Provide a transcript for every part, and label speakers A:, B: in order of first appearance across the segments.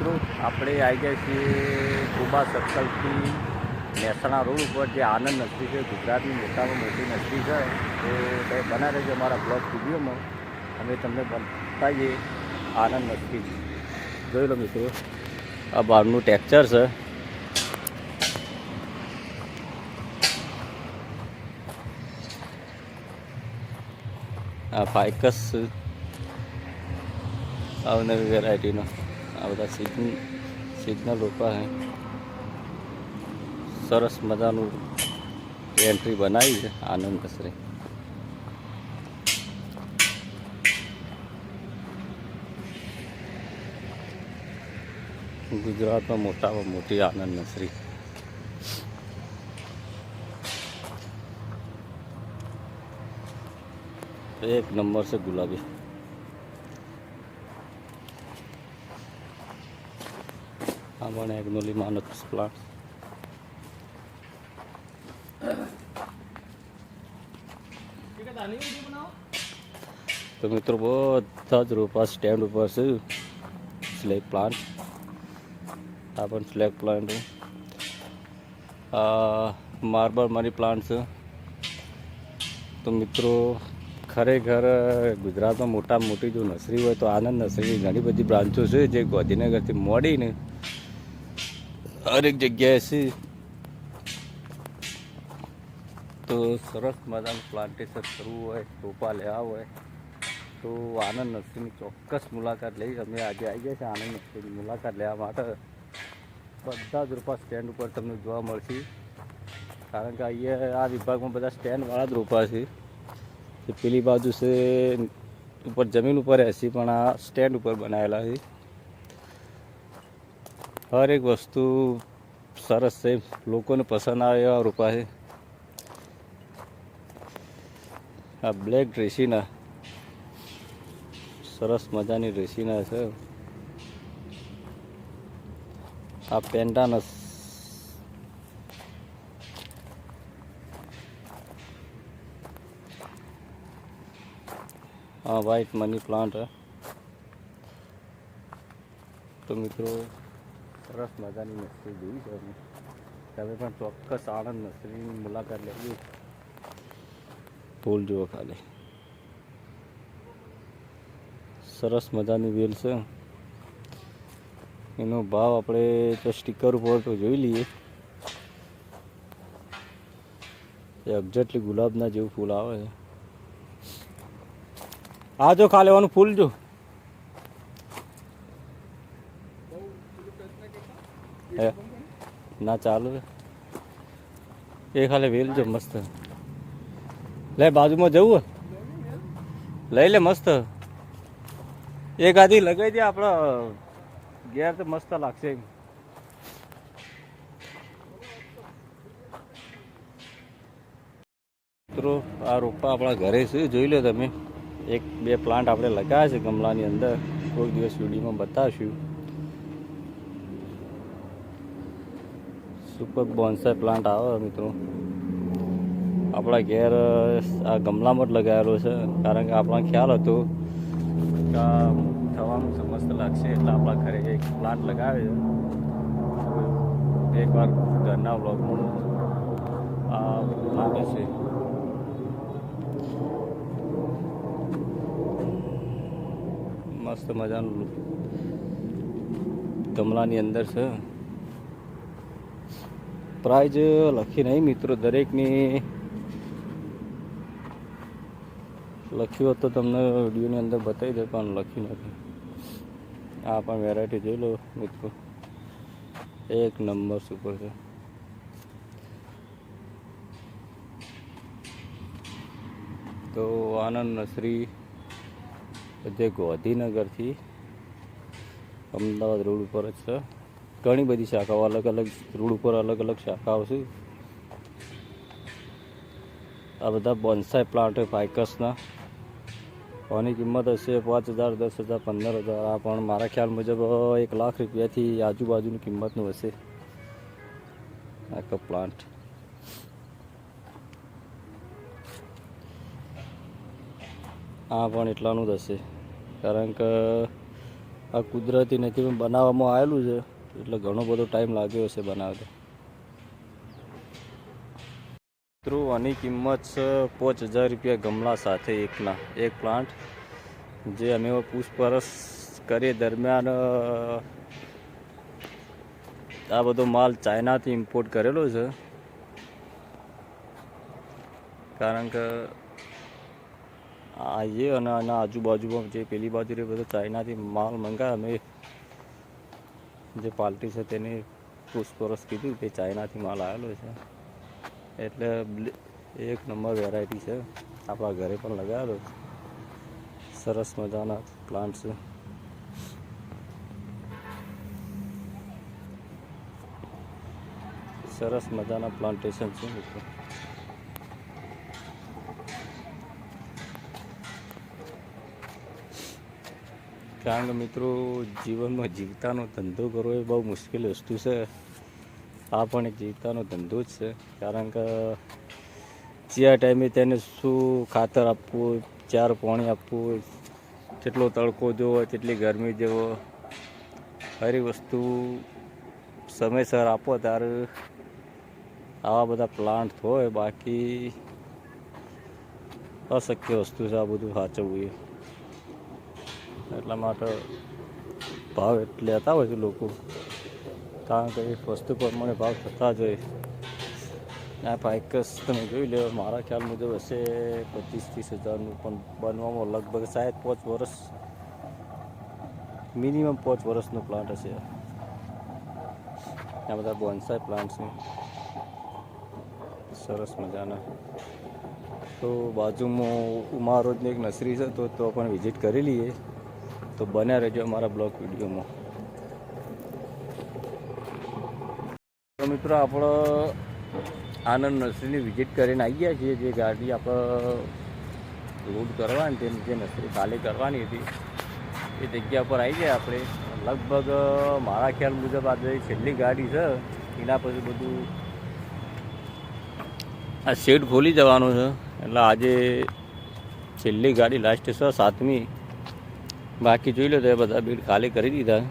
A: મિત્રો, આપણે આવી ગયા છીએ કુબા સર્કલથી મહેસાણા રોડ ઉપર, જે આનંદ નર્સરી છે, ગુજરાતની મોટામાં મોટી નર્સરી છે. એ કંઈ બના છે અમારા બ્લોગ સ્ટુડિયોમાં અમે તમને બતાવીએ આનંદ નર્સરી જોઈ લો મિત્રો, આ બહારનું ટેક્ચર છે. આ ફાઇકસ અવનવી વેરાયટીનો આ બધા સિગ્ન સિગ્નલ રોપા છે સરસ મજાનું એન્ટ્રી બનાવી છે, આનંદ કસરે. ગુજરાતમાં મોટામાં મોટી આનંદ નસરી એક નંબર છે ગુલાબી. પણ એગ્નોલી માનસ પ્લાન્ટ તો મિત્રો બધા જ રોપા સ્ટેન્ડ ઉપર છે સ્લેક પ્લાન્ટ આ પણ snake plant marble money plant છે તો મિત્રો ખરેખર ગુજરાતમાં મોટામાં મોટી જો નર્સરી હોય તો આનંદ નર્સરીની ઘણી બધી બ્રાન્ચો છે જે ગાંધીનગરથી મોડીને હરેક જગ્યાએ છે તો સરસ મજાનું પ્લાન્ટેશન કરવું હોય રોપા લેવા હોય. તો આનંદ નર્સરીની ચોક્કસ મુલાકાત લઈ. અમે આજે આવી ગયા છે આનંદ નર્સરીની મુલાકાત લેવા માટે. બધા જ રોપા સ્ટેન્ડ ઉપર તમને જોવા મળશે. કારણ કે અહીંયા આ વિભાગમાં બધા સ્ટેન્ડવાળા જ રોપા છે. પેલી બાજુ છે, ઉપર જમીન ઉપર રહેશે, પણ આ સ્ટેન્ડ ઉપર બનાવેલા છે. હર એક વસ્તુ સરસ છે. લોકોને પસંદ આવે એવા રૂપા છે. આ બ્લેક ડ્રેસીના, સરસ મજાની ડ્રેસીના છે. આ પેન્ટાનસ. આ વ્હાઈટ મની પ્લાન્ટ તો મિત્રો સરસ મજાની નર્સરી જોઈ છે અમે તમે પણ ચોક્કસ આણંદ નર્સરીની મુલાકાત લેજો. ફૂલ જુઓ ખાલી. સરસ મજાની વેલ છે. એનો ભાવ આપણે તો સ્ટીકર ઉપર તો જોઈ લઈએ. એ એક્ઝેક્ટલી ગુલાબના જેવું ફૂલ આવે છે. આ જો ખાલી એવાનું ફૂલ જો. ના ચાલુ. એ ખાલી વેલ જો મસ્ત લે બાજુમાં જવું? લઈ લે મસ્ત એક આધી લગાવી દે આપણા ઘેર તો મસ્ત લાગશે એમ. મિત્રો આ રોપા આપણા ઘરે છે જોઈ લો તમે એક બે પ્લાન્ટ આપણે લગાવ્યા છે ગમલાની અંદર કોઈક દિવસ વિડીયોમાં બતાવશું સુપર બોન્સાઈ પ્લાન્ટ આવે મિત્રો. આપણા ઘેર આ ગમલામાં જ લગાવેલો છે, કારણ કે આપણને ખ્યાલ હતો કે થવાનું છે મસ્ત લાગશે, એટલે આપણા ઘરે એક પ્લાન્ટ લગાવે છે એકવાર ઘરના બ્લોગમાં આ હશે. મસ્ત મજાનું ગમલાની અંદર છે. પ્રાઇઝ લખી નહીં, મિત્રો, દરેકની લખ્યું તો તમને વિડીયોની અંદર બતાવી દે, પણ લખ્યું નથી. આ પણ વેરાયટી જોઈ લો, મિત્રો. એક નંબર સુપર છે. તો આનંદ નસરી જે ગોધીનગરથી અમદાવાદ રોડ ઉપર જ છે. ઘણી બધી શાખાઓ અલગ અલગ રોડ ઉપર અલગ અલગ શાખાઓ છે. આ બધા બોન્સાઈ પ્લાન્ટ ફાઇકસના આની કિંમત હશે પાંચ હજાર, દસ હજાર, પંદર હજાર. આ પણ મારા ખ્યાલ મુજબ એક લાખ રૂપિયાથી આજુબાજુની કિંમતનું હશે. આખો પ્લાન્ટ આ પણ એટલાનું જ હશે. કારણ કે, આ કુદરતી નથી પણ બનાવવામાં આવેલું છે. એટલે ઘણો બધો ટાઈમ લાગ્યો હશે બનાવતા. મિત્રો, આની કિંમત છે પાંચ હજાર રૂપિયા ગમલા સાથે એકના. એક પ્લાન્ટ જે અમે પૂછપરછ કરીએ દરમિયાન આ બધો માલ ચાઇનાથી ઇમ્પોર્ટ કરેલો છે. કારણ કે આ જે અને આના આજુબાજુમાં જે પેલી બાજુ રે બધો ચાઇનાથી માલ મંગાવે અમે જે પાર્ટી છે તેની પૂછપરછ કીધી કે ચાઇનાથી માલ આવેલો છે. એટલે એક નંબર વેરાયટી છે. આપણા ઘરે પણ લગાવેલો છે. સરસ મજાના પ્લાન્ટ છે. સરસ મજાના પ્લાન્ટેશન છે કારણ કે મિત્રો, જીવનમાં જીવતાનો ધંધો કરવો એ બહુ મુશ્કેલ વસ્તુ છે. આ પણ એક જીવતાનો ધંધો જ છે. કારણ કે જ્યાં ટાઈમે તેને શું ખાતર આપવું ચાર પાણી આપવું કેટલો તડકો જોવો કેટલી ગરમી જોવો હરી વસ્તુ સમયસર આપો ત્યારે આવા બધા પ્લાન્ટ હોય, બાકી અશક્ય વસ્તુ છે આ બધું સાચવવું એટલા માટે ભાવ લેતા હોય છે લોકો. કારણ કે એક વસ્તુ પ્રમાણે ભાવ થતા જ હોય. આ પાઇકસ તમે જોઈ લો, મારા ખ્યાલ મુજબ હશે પચીસ ત્રીસ હજારનું, પણ બનવામાં લગભગ સાહેબ પાંચ વર્ષ મિનિમમ પાંચ વર્ષનો પ્લાન્ટ હશે. આ બધા બોન્સાઈ પ્લાન્ટ છે. સરસ મજાના. તો બાજુમાં ઉમારોજની એક નર્સરી છે, તો તો પણ વિઝિટ કરી લઈએ. તો બને રહેજો અમારા બ્લોગ વિડીયોમાં. મિત્રો, આપણો આનંદ નર્સરીની વિઝિટ કરીને આવી ગયા છીએ. જે ગાડી આપણે લોડ કરવાની તેની જે નર્સરી ખાલી કરવાની હતી, એ જગ્યા પર આવી ગયા આપણે. લગભગ, મારા ખ્યાલ મુજબ આજે છેલ્લી ગાડી છે, એના પછી બધું આ શેડ ખોલી જવાનું છે. એટલે આજે છેલ્લી ગાડી લાસ્ટ છે સાતમી. બાકી જોઈ લો તો એ બધા બીડ ખાલી કરી દીધા.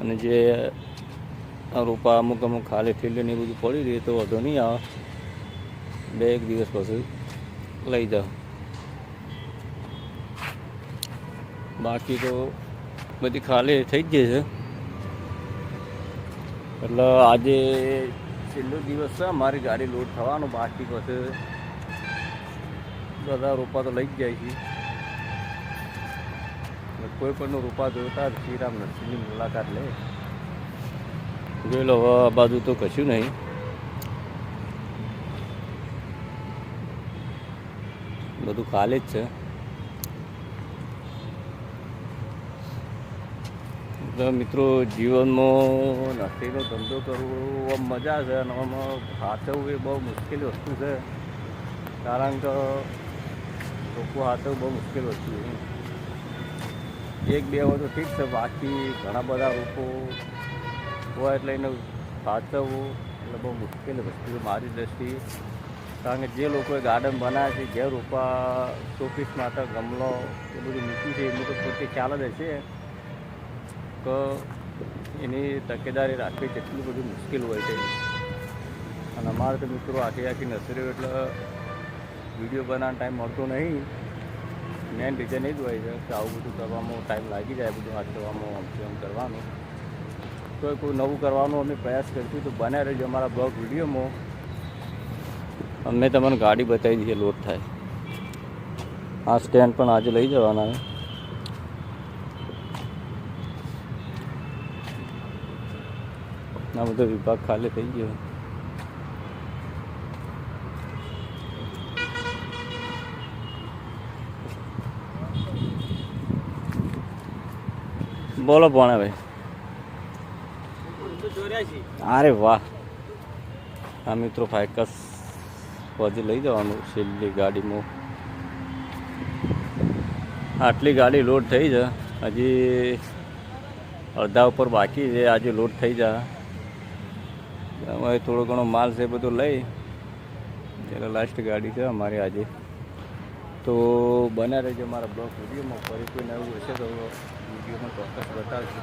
A: અને જે રોપા અમુક અમુક ખાલી ફિલ્ડ ને બધું પડી રહી તો વધુ નહીં આવે. બે એક દિવસ પછી લઈ જાઓ. બાકી તો બધી ખાલી થઈ જ છે. એટલે આજે છેલ્લો દિવસ છે, મારી ગાડી લોડ થવાનું બાકી પછી. બધા રોપા તો લઈ જ જાય છે. કોઈ પણનું રૂપા જોતા શ્રીરામ નરસિંહની મુલાકાત લે. જોઈ લો આ બાજુ તો કશું નહીં. બધું ખાલી જ છે. મિત્રો જીવનમાં નસીનો ધંધો કરવો, આમ મજા છે અને આમાં સાચવવું એ બહુ મુશ્કેલ વસ્તુ છે. કારણ કે લોકો હાથવું બહુ મુશ્કેલ વસ્તુ છે. એક, બે હોય તો ઠીક છે. બાકી ઘણા બધા લોકો હોય એટલે એને સાચવવું એટલે બહુ મુશ્કેલ વસ્તુ મારી દ્રષ્ટિએ. કારણ કે જે લોકોએ ગાર્ડન બનાવ્યા છે ઘેર રોપા શોપીસ માટે ગમલો, એ બધું મૂક્યું છે, એમને તો પોતે ખ્યાલ જ હશે કે એની તકેદારી રાખવી કેટલું બધું મુશ્કેલ હોય છે. અને અમારે તો મિત્રો આખી આખી નર્સરીઓ એટલે વીડિયો બનાવવાનો ટાઈમ મળતો નહીં. મેન રીઝન એ જ હોય છે કે આવું બધું કરવામાં ટાઈમ લાગી જાય, બધું હાથ કરવામાં આમ કરવાનું. તો કોઈ નવું કરવાનો અમે પ્રયાસ કરીશું તો બન્યા રહેજો અમારા બ્લોગ વિડીયોમાં. અમે તમને ગાડી બતાવી દઈએ, લોડ થાય. આ સ્ટેન્ડ પણ આજે લઈ જવાના છે. આ બધો વિભાગ ખાલી થઈ ગયો. બોલો ભાઈ. અરે વાહ. આ મિત્રો, ફાયકસ પછી લઈ જવાનું છેલ્લી ગાડીમાં. આટલી ગાડી લોડ થઈ છે. હજી અડધા ઉપર બાકી છે. આજે લોડ થઈ જાય અમારે થોડો ઘણો માલ છે બધો લઈ. એટલે લાસ્ટ ગાડી છે અમારી આજે. તો બના રહેજો મારા બ્લોગ વિડીયોમાં. ફરી કોઈ નવું હશે તો વિડીયોમાં ચોક્કસ બતાવજો